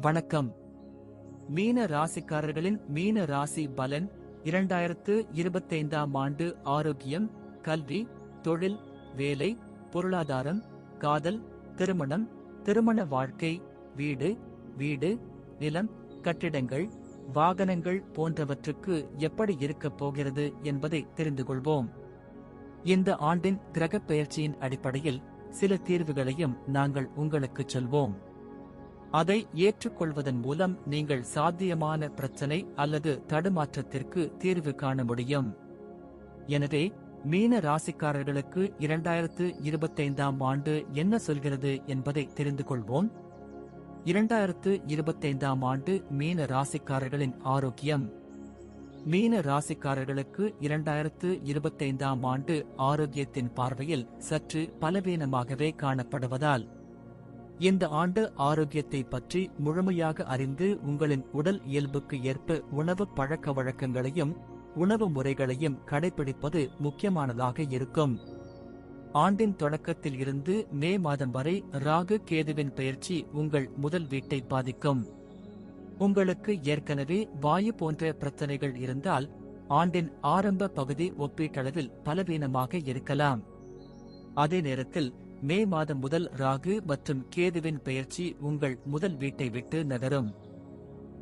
வணக்கம். மீன ராசிக்காரர்களின் மீன ராசி பலன் இரண்டாயிரத்து இருபத்தைந்தாம் ஆண்டு ஆரோக்கியம் கல்வி தொழில் வேலை பொருளாதாரம் காதல் திருமணம் திருமண வாழ்க்கை வீடு வீடு நிலம் கட்டிடங்கள் வாகனங்கள் போன்றவற்றுக்கு எப்படி இருக்கப் போகிறது என்பதை தெரிந்து கொள்வோம். இந்த ஆண்டின் கிரகப் பெயர்ச்சியின் அடிப்படையில் சில தீர்வுகளையும் நாங்கள் உங்களுக்கு சொல்வோம். அதை ஏற்றுக்கொள்வதன் மூலம் நீங்கள் சாத்தியமான பிரச்சனை அல்லது தடுமாற்றத்திற்கு தீர்வு காண முடியும். எனவே மீன ராசிக்காரர்களுக்கு இரண்டாயிரத்து இருபத்தைந்தாம் ஆண்டு என்ன சொல்கிறது என்பதை தெரிந்து கொள்வோம். இரண்டாயிரத்து இருபத்தைந்தாம் ஆண்டு மீன ராசிக்காரர்களின் ஆரோக்கியம். மீன ராசிக்காரர்களுக்கு இரண்டாயிரத்து இருபத்தைந்தாம் ஆண்டு ஆரோக்கியத்தின் பார்வையில் சற்று பலவீனமாகவே காணப்படுவதால் இந்த ஆண்டு ஆரோக்கியத்தை பற்றி முழுமையாக அறிந்து உங்களின் உடல் இயல்புக்கு ஏற்ப உணவு பழக்க வழக்கங்களையும் உணவு முறைகளையும் கடைபிடிப்பது முக்கியமானதாக இருக்கும். ஆண்டின் தொடக்கத்தில் இருந்து மே மாதம் வரை ராகு கேதுவின் பயிற்சி உங்கள் முதல் வீட்டை பாதிக்கும். உங்களுக்கு ஏற்கனவே வாயு போன்ற பிரச்சனைகள் இருந்தால் ஆண்டின் ஆரம்ப பகுதி ஒப்பீட்டளவில் பலவீனமாக இருக்கலாம். அதே நேரத்தில் மே மாதம் முதல் ராகு மற்றும் கேதுவின் பெயர்ச்சி உங்கள் முதல் வீட்டை விட்டு நகரும்.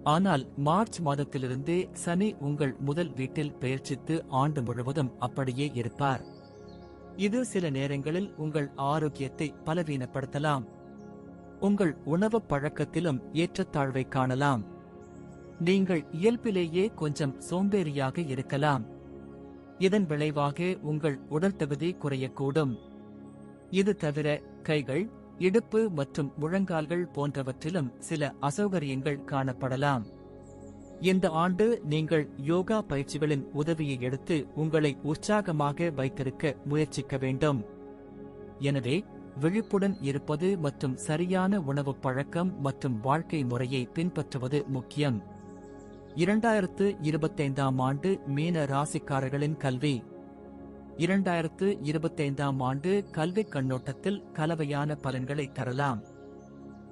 ஆனால் மார்ச் மாதத்திலிருந்தே சனி உங்கள் முதல் வீட்டில் பெயர்ச்சித்து ஆண்டு முழுவதும் அப்படியே இருப்பார். இது சில நேரங்களில் உங்கள் ஆரோக்கியத்தை பலவீனப்படுத்தலாம். உங்கள் உணவு பழக்கத்திலும் ஏற்றத்தாழ்வை காணலாம். நீங்கள் இயல்பிலேயே கொஞ்சம் சோம்பேறியாக இருக்கலாம். இதன் விளைவாக உங்கள் உடல் தகுதி குறையக்கூடும். இது தவிர கைகள் இடுப்பு மற்றும் முழங்கால்கள் போன்றவற்றிலும் சில அசௌகரியங்கள் காணப்படலாம். இந்த ஆண்டு நீங்கள் யோகா பயிற்சிகளின் உதவியை எடுத்து உங்களை உற்சாகமாக வைத்திருக்க முயற்சிக்க வேண்டும். எனவே விழிப்புடன் இருப்பது மற்றும் சரியான உணவு பழக்கம் மற்றும் வாழ்க்கை முறையை பின்பற்றுவது முக்கியம். இரண்டாயிரத்து இருபத்தைந்தாம் ஆண்டு மீன ராசிக்காரர்களின் கல்வி இரண்டாயிரத்து இருபத்தைந்தாம் ஆண்டு கல்விக் கண்ணோட்டத்தில் கலவையான பலன்களை தரலாம்.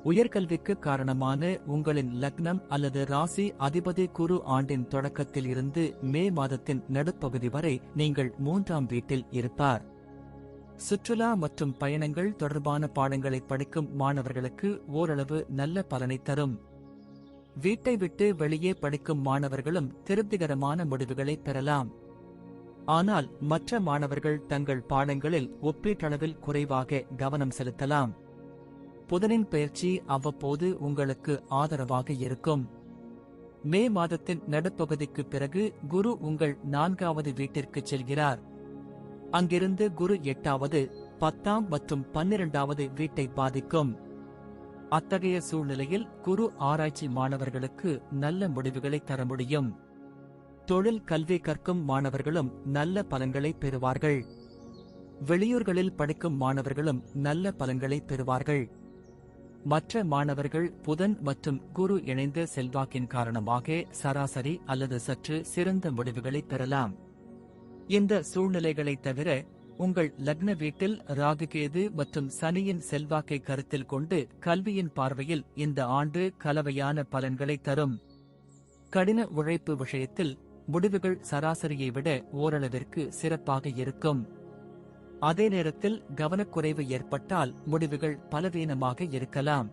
உயர்கல்விக்கு காரணமான உங்களின் லக்னம் அல்லது ராசி அதிபதி குரு ஆண்டின் தொடக்கத்தில் இருந்து மே மாதத்தின் நடுப்பகுதி வரை நீங்கள் மூன்றாம் வீட்டில் இருப்பார். சுற்றுலா மற்றும் பயணங்கள் தொடர்பான பாடங்களை படிக்கும் மாணவர்களுக்கு ஓரளவு நல்ல பலனை தரும். வீட்டை விட்டு வெளியே படிக்கும் மாணவர்களும் திருப்திகரமான முடிவுகளை பெறலாம். ஆனால் மற்ற மாணவர்கள் தங்கள் பாடங்களில் ஒப்பீட்டளவில் குறைவாக கவனம் செலுத்தலாம். புதனின் பயிற்சி அவ்வப்போது உங்களுக்கு ஆதரவாக இருக்கும். மே மாதத்தின் நடுப்பகுதிக்கு பிறகு குரு உங்கள் நான்காவது வீட்டிற்கு செல்கிறார். அங்கிருந்து குரு எட்டாவது பத்தாம் மற்றும் பன்னிரண்டாவது வீட்டை பாதிக்கும். அத்தகைய சூழ்நிலையில் குரு ஆராய்ச்சி மாணவர்களுக்கு நல்ல முடிவுகளை தர முடியும். தொழில் கல்வி கற்கும் மாணவர்களும் நல்ல பலன்களை பெறுவார்கள். வெளியூர்களில் படிக்கும் மாணவர்களும் நல்ல பலன்களை பெறுவார்கள். மற்ற மாணவர்கள் புதன் மற்றும் குரு இணைந்த செல்வாக்கின் காரணமாக சராசரி அல்லது சற்று சிறந்த முடிவுகளை பெறலாம். இந்த சூழ்நிலைகளை தவிர உங்கள் லக்ன வீட்டில் ராகுகேது மற்றும் சனியின் செல்வாக்கை கருத்தில் கொண்டு கல்வியின் பார்வையில் இந்த ஆண்டு கலவையான பலன்களை தரும். கடின உழைப்பு விஷயத்தில் முடிவுகள் சராசரியை விட ஓரளவிற்கு சிறப்பாக இருக்கும். அதே நேரத்தில் கவனக்குறைவு ஏற்பட்டால் முடிவுகள் பலவீனமாக இருக்கலாம்.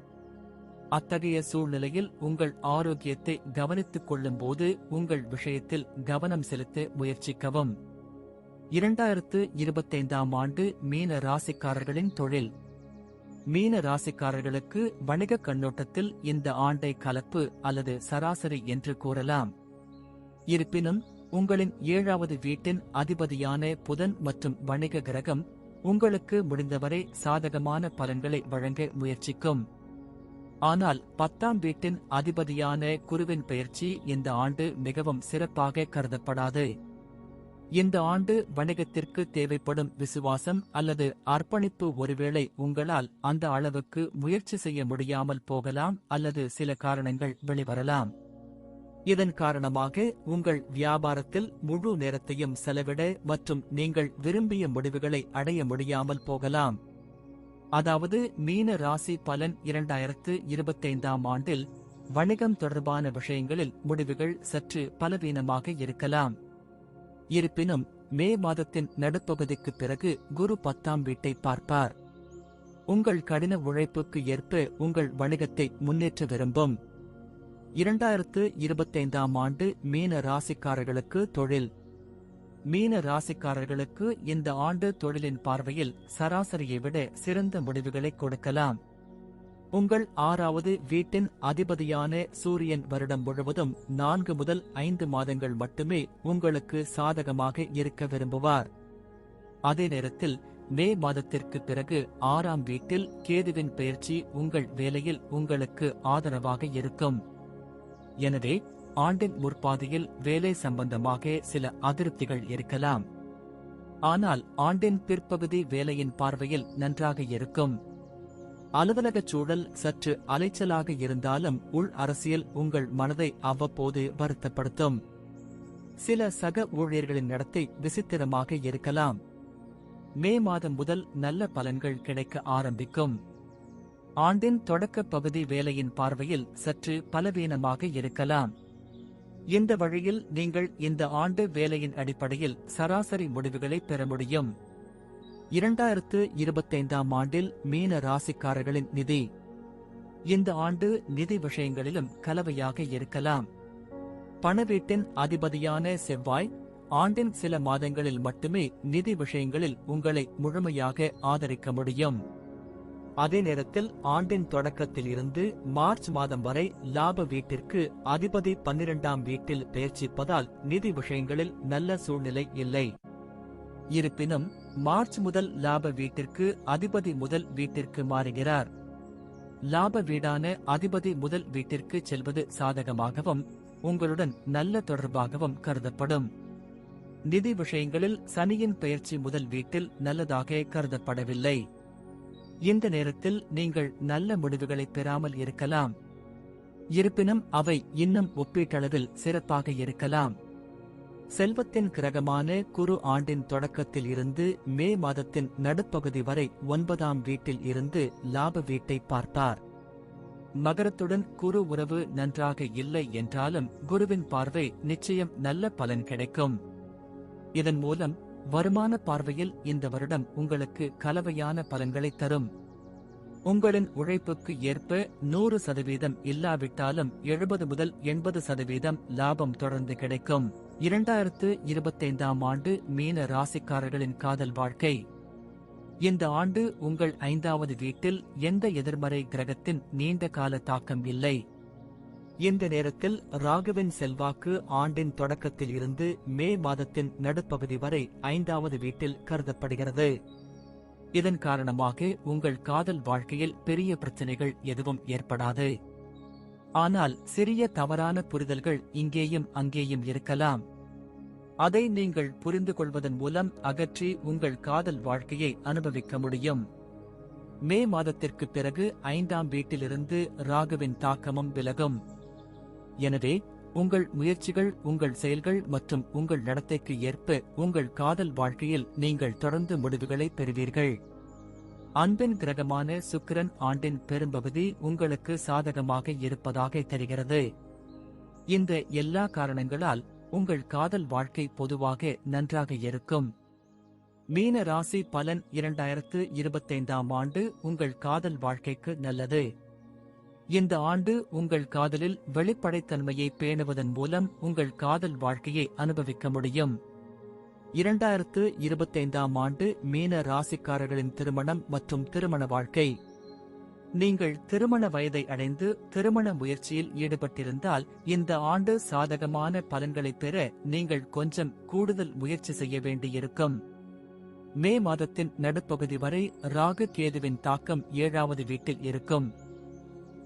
அத்தகைய சூழ்நிலையில் உங்கள் ஆரோக்கியத்தை கவனித்துக் கொள்ளும் போது உங்கள் விஷயத்தில் கவனம் செலுத்த முயற்சிக்கவும். இரண்டாயிரத்து இருபத்தைந்தாம் ஆண்டு மீன ராசிக்காரர்களின் தொழில். மீன ராசிக்காரர்களுக்கு வணிக கண்ணோட்டத்தில் இந்த ஆண்டை கலப்பு அல்லது சராசரி என்று கூறலாம். இருப்பினும் உங்களின் ஏழாவது வீட்டின் அதிபதியான புதன் மற்றும் வணிக கிரகம் உங்களுக்கு முடிந்தவரை சாதகமான பலன்களை வழங்க முயற்சிக்கும். ஆனால் பத்தாம் வீட்டின் அதிபதியான குருவின் பயிற்சி இந்த ஆண்டு மிகவும் சிறப்பாக கருதப்படாது. இந்த ஆண்டு வணிகத்திற்கு தேவைப்படும் விசுவாசம் அல்லது அர்ப்பணிப்பு ஒருவேளை உங்களால் அந்த அளவுக்கு முயற்சி செய்ய முடியாமல் போகலாம் அல்லது சில காரணங்கள் வெளிவரலாம். இதன் காரணமாக உங்கள் வியாபாரத்தில் முழு நேரத்தையும் செலவிட மற்றும் நீங்கள் விரும்பிய முடிவுகளை அடைய முடியாமல் போகலாம். அதாவது மீன ராசி பலன் இரண்டாயிரத்து இருபத்தைந்தாம் ஆண்டில் வணிகம் தொடர்பான விஷயங்களில் முடிவுகள் சற்று பலவீனமாக இருக்கலாம். இருப்பினும் மே மாதத்தின் நடுப்பகுதிக்கு பிறகு குரு பத்தாம் வீட்டை பார்ப்பார். உங்கள் கடின உழைப்புக்கு ஏற்ப உங்கள் வணிகத்தை முன்னேற்ற விரும்பும். இரண்டாயிரத்து இருபத்தைந்தாம் ஆண்டு மீன ராசிக்காரர்களுக்கு தொழில். மீன ராசிக்காரர்களுக்கு இந்த ஆண்டு தொழிலின் பார்வையில் சராசரியை விட சிறந்த முடிவுகளை கொடுக்கலாம். உங்கள் ஆறாவது வீட்டின் அதிபதியான சூரியன் வருடம் முழுவதும் நான்கு முதல் ஐந்து மாதங்கள் மட்டுமே உங்களுக்கு சாதகமாக இருக்க விரும்புவார். அதே நேரத்தில் மே மாதத்திற்கு பிறகு ஆறாம் வீட்டில் கேதுவின் பயிற்சி உங்கள் வேலையில் உங்களுக்கு ஆதரவாக இருக்கும். எனவே ஆண்டின் முற்பாதையில் வேலை சம்பந்தமாக சில அதிருப்திகள் இருக்கலாம். ஆனால் ஆண்டின் பிற்பகுதி வேலையின் பார்வையில் நன்றாக இருக்கும். அலுவலகச் சூழல் சற்று அலைச்சலாக இருந்தாலும் உள் அரசியல் உங்கள் மனதை அவ்வப்போது வருத்தப்படுத்தும். சில சக ஊழியர்களின் நடத்தை விசித்திரமாக இருக்கலாம். மே மாதம் முதல் நல்ல பலன்கள் கிடைக்க ஆரம்பிக்கும். ஆண்டின் தொடக்க பகுதி வேலையின் பார்வையில் சற்று பலவீனமாக இருக்கலாம். இந்த வழியில் நீங்கள் இந்த ஆண்டு வேலையின் அடிப்படையில் சராசரி முடிவுகளை பெற முடியும். இரண்டாயிரத்து இருபத்தைந்தாம் ஆண்டில் மீன ராசிக்காரர்களின் நிதி. இந்த ஆண்டு நிதி விஷயங்களிலும் கலவையாக இருக்கலாம். பணவீட்டின் அதிபதியான செவ்வாய் ஆண்டின் சில மாதங்களில் மட்டுமே நிதி விஷயங்களில் உங்களை முழுமையாக ஆதரிக்க முடியும். அதே நேரத்தில் ஆண்டின் தொடக்கத்தில் இருந்து மார்ச் மாதம் வரை லாப வீட்டிற்கு அதிபதி பன்னிரண்டாம் வீட்டில் பெயர்ச்சிப்பதால் நிதி விஷயங்களில் நல்ல சூழ்நிலை இல்லை. இருப்பினும் மார்ச் முதல் லாப வீட்டிற்கு அதிபதி முதல் வீட்டிற்கு மாறுகிறார். லாப வீடான அதிபதி முதல் வீட்டிற்கு செல்வது சாதகமாகவும் உங்களுடன் நல்ல தொடர்பாகவும் கருதப்படும். நிதி விஷயங்களில் சனியின் பெயர்ச்சி முதல் வீட்டில் நல்லதாக கருதப்படவில்லை. இந்த நேரத்தில் நீங்கள் நல்ல முடிவுகளை பெறாமல் இருக்கலாம். இருப்பினும் அவை இன்னும் ஒப்பீட்டளவில் சிறப்பாக இருக்கலாம். செல்வத்தின் கிரகமான குரு ஆண்டின் தொடக்கத்தில் இருந்து மே மாதத்தின் நடுப்பகுதி வரை ஒன்பதாம் வீட்டில் இருந்து லாப வீட்டை பார்த்தார். மகரத்துடன் குரு உறவு நன்றாக இல்லை என்றாலும் குருவின் பார்வை நிச்சயம் நல்ல பலன் கிடைக்கும். இதன் மூலம் வருமான பார்வையில் இந்த வருடம் உங்களுக்கு கலவையான பலன்களை தரும். உங்களின் உழைப்புக்கு ஏற்ப நூறு சதவீதம் இல்லாவிட்டாலும் எழுபது முதல் எண்பது சதவீதம் லாபம் தொடர்ந்து கிடைக்கும். இரண்டாயிரத்து இருபத்தைந்தாம் ஆண்டு மீன ராசிக்காரர்களின் காதல் வாழ்க்கை. இந்த ஆண்டு உங்கள் ஐந்தாவது வீட்டில் எந்த எதிர்மறை கிரகத்தின் நீண்ட கால தாக்கம் இல்லை. இந்த நேரத்தில் ராகுவின் செல்வாக்கு ஆண்டின் தொடக்கத்தில் இருந்து மே மாதத்தின் நடுப்பகுதி வரை ஐந்தாவது வீட்டில் கருதப்படுகிறது. இதன் காரணமாக உங்கள் காதல் வாழ்க்கையில் பெரிய பிரச்சனைகள் எதுவும் ஏற்படாது. ஆனால் சிறிய தவறான புரிதல்கள் இங்கேயும் அங்கேயும் இருக்கலாம். அதை நீங்கள் புரிந்து கொள்வதன் மூலம் அகற்றி உங்கள் காதல் வாழ்க்கையை அனுபவிக்க முடியும். மே மாதத்திற்கு பிறகு ஐந்தாம் வீட்டிலிருந்து ராகுவின் தாக்கமும் விலகும். எனவே உங்கள் முயற்சிகள் உங்கள் செயல்கள் மற்றும் உங்கள் நடத்தைக்கு ஏற்ப உங்கள் காதல் வாழ்க்கையில் நீங்கள் தொடர்ந்து முடிவுகளை பெறுவீர்கள். அன்பின் கிரகமான சுக்கிரன் ஆண்டின் பெரும்பகுதி உங்களுக்கு சாதகமாக இருப்பதாக தெரிகிறது. இந்த எல்லா காரணங்களால் உங்கள் காதல் வாழ்க்கை பொதுவாக நன்றாக இருக்கும். மீன ராசி பலன் இரண்டாயிரத்து இருபத்தைந்தாம் ஆண்டு உங்கள் காதல் வாழ்க்கைக்கு நல்லது. இந்த ஆண்டு உங்கள் காதலில் வெளிப்படைத்தன்மையை பேணுவதன் மூலம் உங்கள் காதல் வாழ்க்கையை அனுபவிக்க முடியும். இரண்டாயிரத்து இருபத்தைந்தாம் ஆண்டு மீன ராசிக்காரர்களின் திருமணம் மற்றும் திருமண வாழ்க்கை. நீங்கள் திருமண வயதை அடைந்து திருமண முயற்சியில் ஈடுபட்டிருந்தால் இந்த ஆண்டு சாதகமான பலன்களை பெற நீங்கள் கொஞ்சம் கூடுதல் முயற்சி செய்ய வேண்டியிருக்கும். மே மாதத்தின் நடுப்பகுதி வரை ராகு கேதுவின் தாக்கம் ஏழாவது வீட்டில் இருக்கும்.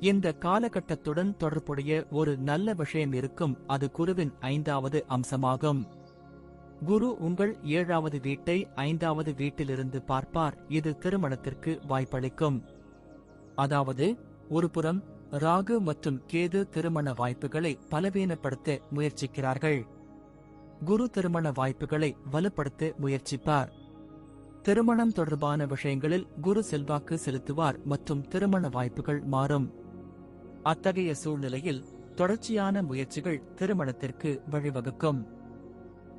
இந்த காலகட்டத்துடன் தொடர்புடைய ஒரு நல்ல விஷயம் இருக்கும். அது குருவின் ஐந்தாவது அம்சமாகும். குரு உங்கள் ஏழாவது வீட்டை ஐந்தாவது வீட்டிலிருந்து பார்ப்பார். இது திருமணத்திற்கு வாய்ப்பளிக்கும். அதாவது ஒருபுறம் ராகு மற்றும் கேது திருமண வாய்ப்புகளை பலவீனப்படுத்த முயற்சிக்கிறார்கள். குரு திருமண வாய்ப்புகளை வலுப்படுத்த முயற்சிப்பார். திருமணம் தொடர்பான விஷயங்களில் குரு செல்வாக்கு செலுத்துவார் மற்றும் திருமண வாய்ப்புகள் மாறும். அத்தகைய சூழ்நிலையில் தொடர்ச்சியான முயற்சிகள் திருமணத்திற்கு வழிவகுக்கும்.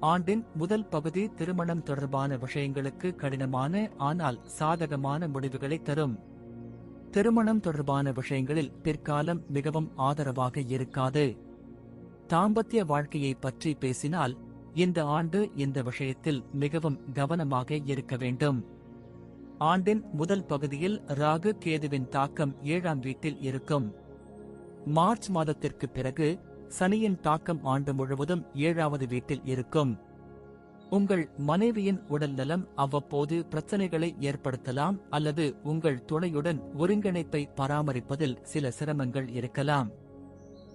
ஆண்டின் முதல் பகுதி திருமணம் தொடர்பான விஷயங்களுக்கு கடினமான ஆனால் சாதகமான முடிவுகளை தரும். திருமணம் தொடர்பான விஷயங்களில் பிற்காலம் மிகவும் ஆதரவாக இருக்காது. தாம்பத்திய வாழ்க்கையை பற்றி பேசினால் இந்த ஆண்டு இந்த விஷயத்தில் மிகவும் கவனமாக இருக்க வேண்டும். ஆண்டின் முதல் பகுதியில் ராகு கேதுவின் தாக்கம் ஏழாம் வீட்டில் இருக்கும். மார்ச் மாதத்திற்கு பிறகு சனியின் தாக்கம் ஆண்டு முழுவதும் ஏழாவது வீட்டில் இருக்கும். உங்கள் மனைவியின் உடல் நலம் அவ்வப்போது பிரச்சனைகளை ஏற்படுத்தலாம் அல்லது உங்கள் துணையுடன் ஒருங்கிணைப்பை பராமரிப்பதில் சில சிரமங்கள் இருக்கலாம்.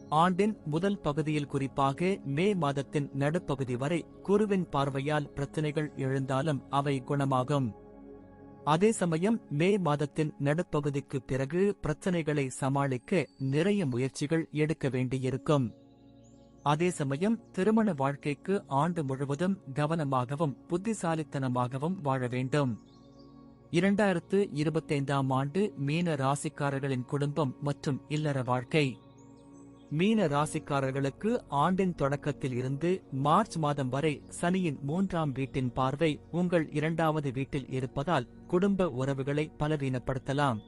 ஆண்டின் முதல் பகுதியில் குறிப்பாக மே மாதத்தின் நடுப்பகுதி வரை குருவின் பார்வையால் பிரச்சனைகள் எழுந்தாலும் அவை குணமாகும். அதே சமயம் மே மாதத்தின் நடுப்பகுதிக்கு பிறகு பிரச்சனைகளை சமாளிக்க நிறைய முயற்சிகள் எடுக்க வேண்டியிருக்கும். அதே சமயம் திருமண வாழ்க்கைக்கு ஆண்டு முழுவதும் கவனமாகவும் புத்திசாலித்தனமாகவும் வாழ வேண்டும். இரண்டாயிரத்து இருபத்தைந்தாம் ஆண்டு மீன ராசிக்காரர்களின் குடும்பம் மற்றும் இல்லற வாழ்க்கை. மீன ராசிக்காரர்களுக்கு ஆண்டின் தொடக்கத்தில் இருந்து மார்ச் மாதம் வரை சனியின் மூன்றாம் வீட்டின் பார்வை உங்கள் இரண்டாவது வீட்டில் இருப்பதால் குடும்ப உறவுகளை பலவீனப்படுத்தலாம்.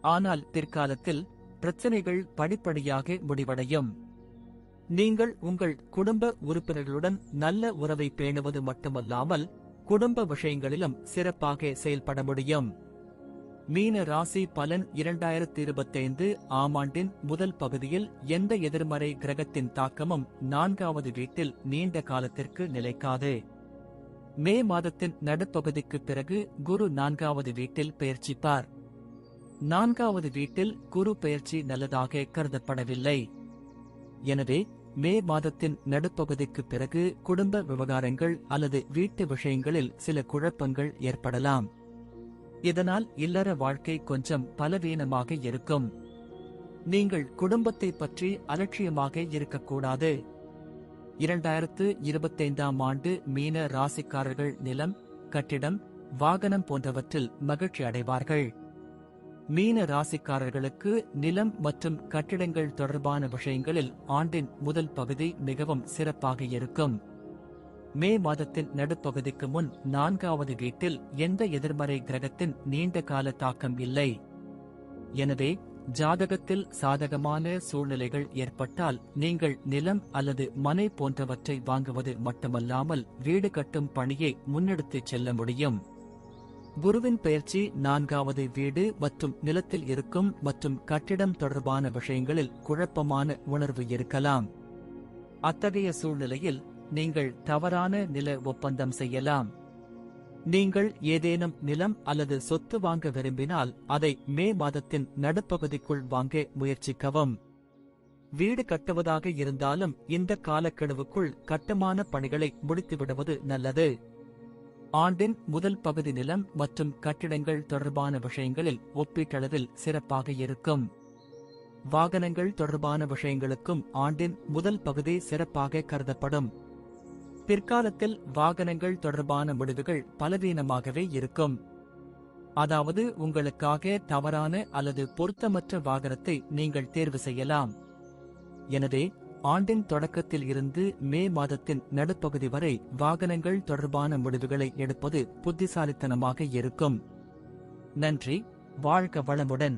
ஆனால் பிற்காலத்தில் பிரச்சனைகள் படிப்படியாக முடிவடையும். நீங்கள் உங்கள் குடும்ப உறுப்பினர்களுடன் நல்ல உறவை பேணுவது மட்டுமல்லாமல் குடும்ப விஷயங்களிலும் சிறப்பாக செயல்பட முடியும். மீன ராசி பலன் இரண்டாயிரத்தி இருபத்தைந்து ஆமாண்டின் முதல் பகுதியில் எந்த எதிர்மறை கிரகத்தின் தாக்கமும் நான்காவது வீட்டில் நீண்ட காலத்திற்கு நிலைக்காது. மே மாதத்தின் நடுப்பகுதிக்கு பிறகு குரு நான்காவது வீட்டில் பயிற்சிப்பார் நான்காவது வீட்டில் குரு பெயர்ச்சி நல்லதாக கருதப்படவில்லை. எனவே மே மாதத்தின் நடுப்பகுதிக்கு பிறகு குடும்ப விவகாரங்கள் அல்லது வீட்டு விஷயங்களில் சில குழப்பங்கள் ஏற்படலாம். இதனால் இல்லற வாழ்க்கை கொஞ்சம் பலவீனமாக இருக்கும். நீங்கள் குடும்பத்தை பற்றி அலட்சியமாக இருக்கக்கூடாது. இரண்டாயிரத்து இருபத்தைந்தாம் ஆண்டு மீன ராசிக்காரர்கள் நிலம் கட்டிடம் வாகனம் போன்றவற்றில் மகிழ்ச்சி அடைவார்கள். மீன ராசிக்காரர்களுக்கு நிலம் மற்றும் கட்டிடங்கள் தொடர்பான விஷயங்களில் ஆண்டின் முதல் பகுதி மிகவும் சிறப்பாக இருக்கும். மே மாதத்தின் நடுப்பகுதிக்கு முன் நான்காவது வீட்டில் எந்த எதிர்மறை கிரகத்தின் நீண்ட கால தாக்கம் இல்லை. எனவே ஜாதகத்தில் சாதகமான சூழ்நிலைகள் ஏற்பட்டால் நீங்கள் நிலம் அல்லது மனை போன்றவற்றை வாங்குவது மட்டுமல்லாமல் வீடு கட்டும் பணியை முன்னெடுத்துச் செல்ல முடியும். குருவின் பயிற்சி நான்காவது வீடு மற்றும் நிலத்தில் இருக்கும் மற்றும் கட்டிடம் தொடர்பான விஷயங்களில் குழப்பமான உணர்வு இருக்கலாம். அத்தகைய சூழ்நிலையில் நீங்கள் தவறான நில ஒப்பந்தம் செய்யலாம். நீங்கள் ஏதேனும் நிலம் அல்லது சொத்து வாங்க விரும்பினால் அதை மே மாதத்தின் நடுப்பகுதிக்குள் வாங்க முயற்சிக்கவும். வீடு கட்டுவதாக இருந்தாலும் இந்த காலக்கெடுவுக்குள் கட்டுமான பணிகளை முடித்துவிடுவது நல்லது. ஆண்டின் முதல் பகுதி நிலம் மற்றும் கட்டிடங்கள் தொடர்பான விஷயங்களில் ஒப்பீட்டளவில் சிறப்பாக இருக்கும். வாகனங்கள் தொடர்பான விஷயங்களுக்கும் ஆண்டின் முதல் பகுதி சிறப்பாக கருதப்படும். பிற்காலத்தில் வாகனங்கள் தொடர்பான முடிவுகள் பலவீனமாகவே இருக்கும். அதாவது உங்களுக்காக தவறான அல்லது பொருத்தமற்ற வாகனத்தை நீங்கள் தேர்வு செய்யலாம். எனவே ஆண்டின் தொடக்கத்தில் இருந்து மே மாதத்தின் நடுப்பகுதி வரை வாகனங்கள் தொடர்பான முடிவுகளை எடுப்பது புத்திசாலித்தனமாக இருக்கும். நன்றி வாழ்க வளமுடன்.